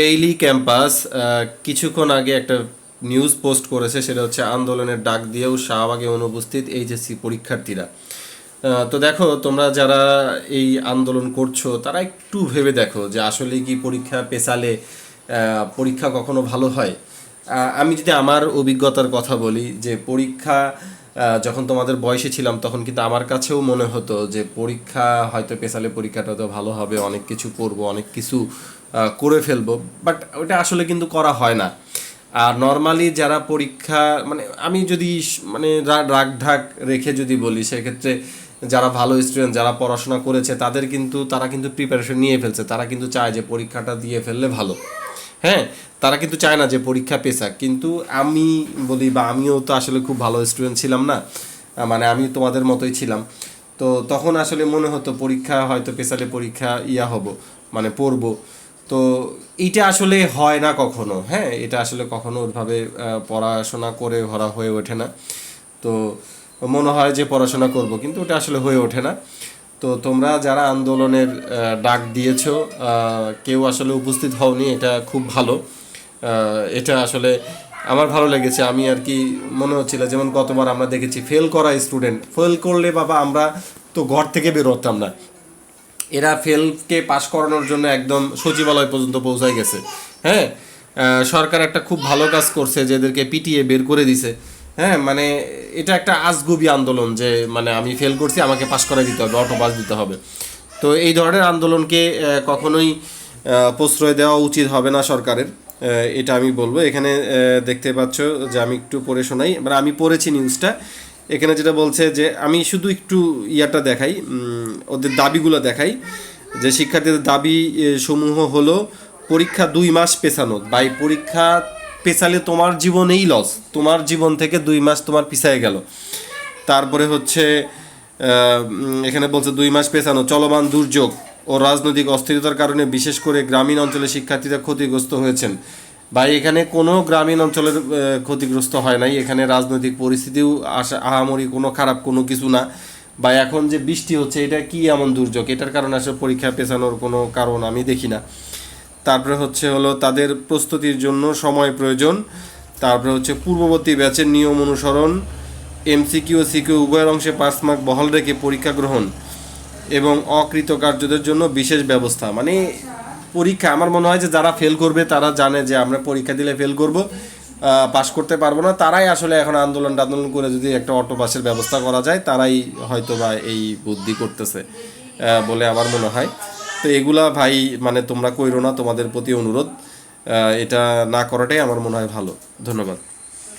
Daily campus কিছুক্ষণ আগে একটা নিউজ পোস্ট করেছে, সেটা হচ্ছে আন্দোলনের ডাক দিয়েও শাহবাগে অনুপস্থিত এইচএসসি পরীক্ষার্থীরা। তো দেখো, তোমরা যারা এই আন্দোলন করছ, তারা একটু ভেবে দেখো যে আসলে কি পরীক্ষা পেছালে পরীক্ষা কখনো ভালো হয়। আমি যদি আমার অভিজ্ঞতার কথা বলি, যে পরীক্ষা যখন তোমাদের বয়সে ছিলাম, তখন কিন্তু আমার কাছেও মনে হতো যে পরীক্ষা, হয়তো পেছালে পরীক্ষাটা তো ভালো হবে, অনেক কিছু করব, অনেক কিছু করে ফেলব। বাট ওটা আসলে কিন্তু করা হয় না। আর নর্মালি যারা পরীক্ষা মানে আমি যদি মানে রাগ ঢাক রেখে যদি বলি, সেক্ষেত্রে যারা ভালো স্টুডেন্ট যারা পড়াশোনা করেছে, তাদের কিন্তু, তারা কিন্তু প্রিপারেশন নিয়ে ফেলছে। তারা কিন্তু চায় যে পরীক্ষাটা দিয়ে ফেললে ভালো। হ্যাঁ তারা কিন্তু চায় না যে পরীক্ষা পেশা কিন্তু আমি বলি বা আমিও তো আসলে খুব ভালো স্টুডেন্ট ছিলাম না মানে আমি তোমাদের মতোই ছিলাম। তো তখন আসলে মনে হতো পরীক্ষা, হয়তো পেশালে পরীক্ষা ইয়া হব মানে পড়ব। তো এইটা আসলে হয় না কখনো হ্যাঁ এটা আসলে কখনো ওইভাবে পড়াশোনা করে ভরা হয়ে ওঠে না। তো মনে হয় যে পড়াশোনা করব, কিন্তু ওটা আসলে হয়ে ওঠে না। তো তোমরা যারা আন্দোলনের ডাক দিয়েছ কেউ আসলে উপস্থিত হওনি, এটা খুব ভালো। এটা আসলে আমার ভালো লেগেছে। আমি আর কি মনে হচ্ছিল, যেমন গতবার আমরা দেখেছি ফেল করা স্টুডেন্ট ফেল করলে বাবা আমরা তো ঘর থেকে বেরোতাম না। এরা ফেলকে পাশ করানোর জন্য একদম সচিবালয় পর্যন্ত পৌঁছায় গেছে। হ্যাঁ? সরকার একটা খুব ভালো কাজ করছে, যে এদেরকে পিটিয়ে বের করে দিছে। হ্যাঁ মানে এটা একটা আজগুবি আন্দোলন যে মানে আমি ফেল করছি, আমাকে পাশ করে দিতে হবে অটো পাস দিতে হবে। তো এই ধরনের আন্দোলনকে কখনোই প্রশ্রয় দেওয়া উচিত হবে না সরকারের এটা আমি বলব। এখানে দেখতে পাচ্ছ যে আমি একটু পড়ে শোনাই। মানে আমি পড়েছি নিউজটা এখানে যেটা বলছে যে, আমি শুধু একটু ইয়াটা দেখাই ওদের দাবিগুলো দেখাই। যে শিক্ষার্থীদের দাবি সমূহ হলো পরীক্ষা দুই মাস পেছানো বাই পরীক্ষা পেছালে তোমার জীবনেই লস তোমার জীবন থেকে দুই মাস তোমার পিছায় গেল। তারপরে হচ্ছে এখানে বলছে দুই মাস পেছানো, চলমান দুর্যোগ ও রাজনৈতিক অস্থিরতার কারণে বিশেষ করে গ্রামীণ অঞ্চলে শিক্ষার্থীরা ক্ষতিগ্রস্ত হয়েছেন। ভাই, এখানে কোনো গ্রামীণ অঞ্চলের ক্ষতিগ্রস্ত হয় নাই। এখানে রাজনৈতিক পরিস্থিতিও আসা আহামরি কোনো খারাপ কোনো কিছু না। বা এখন যে বৃষ্টি হচ্ছে, এটা কি এমন দুর্যোগ? এটার কারণে আসলে পরীক্ষা পেছানোর কোনো কারণ আমি দেখি না। তারপরে হচ্ছে হলো তাদের প্রস্তুতির জন্য সময় প্রয়োজন। তারপরে হচ্ছে পূর্ববর্তী ব্যাচের নিয়ম অনুসরণ এমসিকিউ সিকিউ উভয়ের অংশে পাস মার্ক বহাল রেখে পরীক্ষা গ্রহণ এবং অকৃতকার্যদের জন্য বিশেষ ব্যবস্থা। মানে পরীক্ষা, আমার মনে হয় যে যারা ফেল করবে তারা জানে যে আমরা পরীক্ষা দিলে ফেল করব পাশ করতে পারব না। তারাই আসলে এখন আন্দোলন আন্দোলন করে যদি একটা অটো পাসের ব্যবস্থা করা যায়, তারাই হয়তো বা এই বুদ্ধি করতেছে বলে আমার মনে হয়। তো এগুলা ভাই মানে তোমরা কইরো না, তোমাদের প্রতি অনুরোধ। এটা না করাটাই আমার মনে হয় ভালো। ধন্যবাদ।